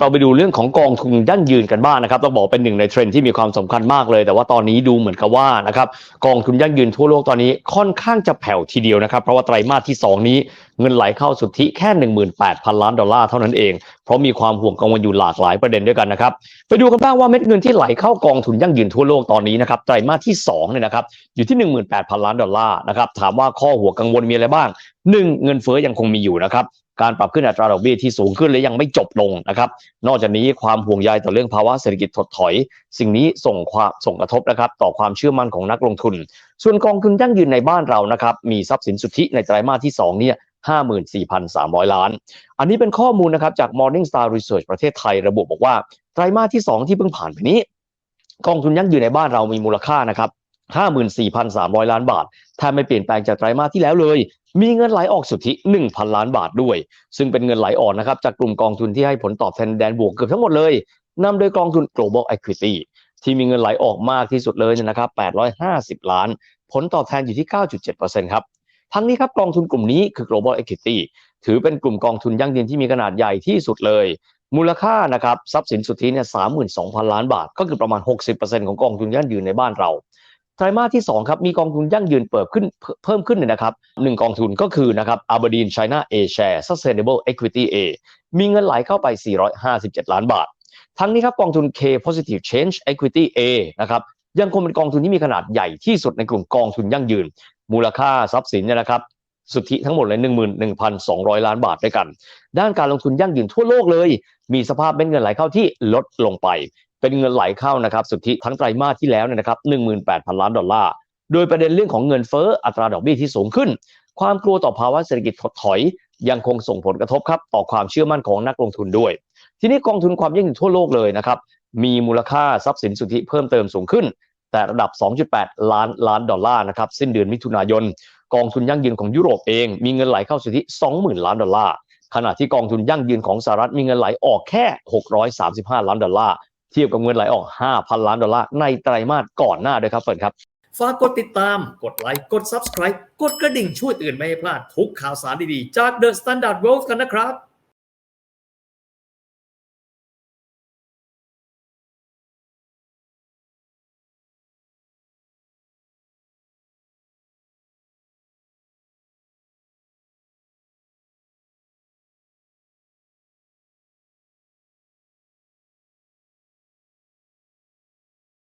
เราไปดูเรื่องของกองทุนยั่งยืนกันบ้างนะครับต้องบอกเป็นหนึ่งในเทรนด์ที่มีความสำคัญมากเลย แต่ว่าตอนนี้ดูเหมือนกับว่านะครับกองทุนยั่งยืนทั่วโลกตอนนี้ค่อนข้างจะแผ่วทีเดียวนะครับ เพราะว่าไตรมาสที่ 2 นี้เงินไหลเข้าสุทธิแค่ 18,000 ล้านดอลลาร์เท่านั้นเอง เพราะมีความห่วงกังวลอยู่หลากหลายประเด็นด้วยกันนะครับ ไปดูกันบ้างว่าเม็ดเงินที่ไหลเข้ากองทุนยั่งยืนทั่วโลกตอนนี้นะครับไตรมาสที่2เนี่ยนะครับอยู่ที่ 18,000 ล้านดอลลาร์นะครับถามว่าข้อห่วงกังวลมีอะไรบ้าง 1. เงินเฟ้อยังคงมีอยู่นะครับการปรับขึ้นอัตราดอกเบี้ยที่สูงขึ้นและยังไม่จบลงนะครับ นอกจากนี้ความห่วงใยต่อเรื่องภาวะเศรษฐกิจถดถอย สิ่งนี้ส่งความส่งกระทบนะครับ ต่อความเชื่อมั่นของนักลงทุน ส่วนกองทุนยั่งยืนในบ้านเรานะครับ มีทรัพย์สินสุทธิในไตรมาสที่2เนี่ย 54,300 ล้าน อันนี้เป็นข้อมูลนะครับจาก Morningstar Research ประเทศไทยระบุบอกว่า ไตรมาสที่ 2 ที่เพิ่งผ่านไปนี้ กองทุนยั่งยืนในบ้านเรามีมูลค่านะครับ54,300 ล้านบาทแทบไม่เปลี่ยนแปลงจากไตรมาสที่แล้วเลย มีเงินไหลออกสุทธิ 1,000 ล้านบาทด้วย ซึ่งเป็นเงินไหลออกนะครับจากกลุ่มกองทุนที่ให้ผลตอบแทนแดนบวกเกือบทั้งหมดเลยนำโดยกองทุน global equity ที่มีเงินไหลออกมากที่สุดเลยนยนะครับ850 ล้าน ผลตอบแทนอยู่ที่ 9.7%ครับ ทั้งนี้ครับกองทุนกลุ่มนี้คือ global equity ถือเป็นกลุ่มกองทุนยั่งยืนที่มีขนาดใหญ่ที่สุดเลย มูลค่านะครับทรัพย์สินสุทธิเนี่ย32,000ล้านบาท ก็คือประมาณ 60%ของกองทุนยั่งยืนในบ้านเราไตรมาสที่2ครับมีกองทุนยั่งยืนเปิดขึ้นเพิ่มขึ้นเนี่ยนะครับหนึ่งกองทุนก็คือนะครับ Aberdeen China A Share Sustainable Equity A มีเงินไหลเข้าไป 457 ล้านบาท ทั้งนี้ครับกองทุน K Positive Change Equity A นะครับยังคงเป็นกองทุนที่มีขนาดใหญ่ที่สุดในกลุ่มกองทุนยั่งยืน มูลค่าทรัพย์สินเนี่ยนะครับสุทธิทั้งหมดเลย 11,200 ล้านบาทด้วยกัน ด้านการลงทุนยั่งยืนทั่วโลกเลย มีสภาพเป็นเงินไหลเข้าที่ลดลงไป เป็นเงินไหลเข้านะครับสุทธิทั้งไตรมาสที่แล้วเนี่ยนะครับ18,000 ล้านดอลลาร์ โดยประเด็นเรื่องของเงินเฟ้ออัตราดอกเบี้ยที่สูงขึ้น ความกลัวต่อภาวะเศรษฐกิจถดถอยยังคงส่งผลกระทบครับต่อความเชื่อมั่นของนักลงทุนด้วย ทีนี้กองทุนความยั่งยืนทั่วโลกเลยนะครับมีมูลค่าทรัพย์สินสุทธิเพิ่มเติมสูงขึ้น แต่ระดับ 2.8 ล้านล้านดอลลาร์นะครับสิ้นเดือนมิถุนายน กองทุนยั่งยืนของยุโรปเอง มีเงินไหลเข้าสุทธิ 20,000 ล้านดอลลาร์ขณะที่กองทุนยั่งยืนของสหรัฐมีเงินไหลออกแค่ 635 ล้านดอลลาร์เทียบกับเงินไหลออก 5,000 ล้านดอลลาร์ในไตรมาสก่อนหน้าด้วยครับเฟิร์นครับฝากกดติดตาม กดไลค์ กด Subscribe กดกระดิ่งช่วยเตือนไม่ให้พลาดทุกข่าวสารดีๆ จาก The Standard World กันนะครับ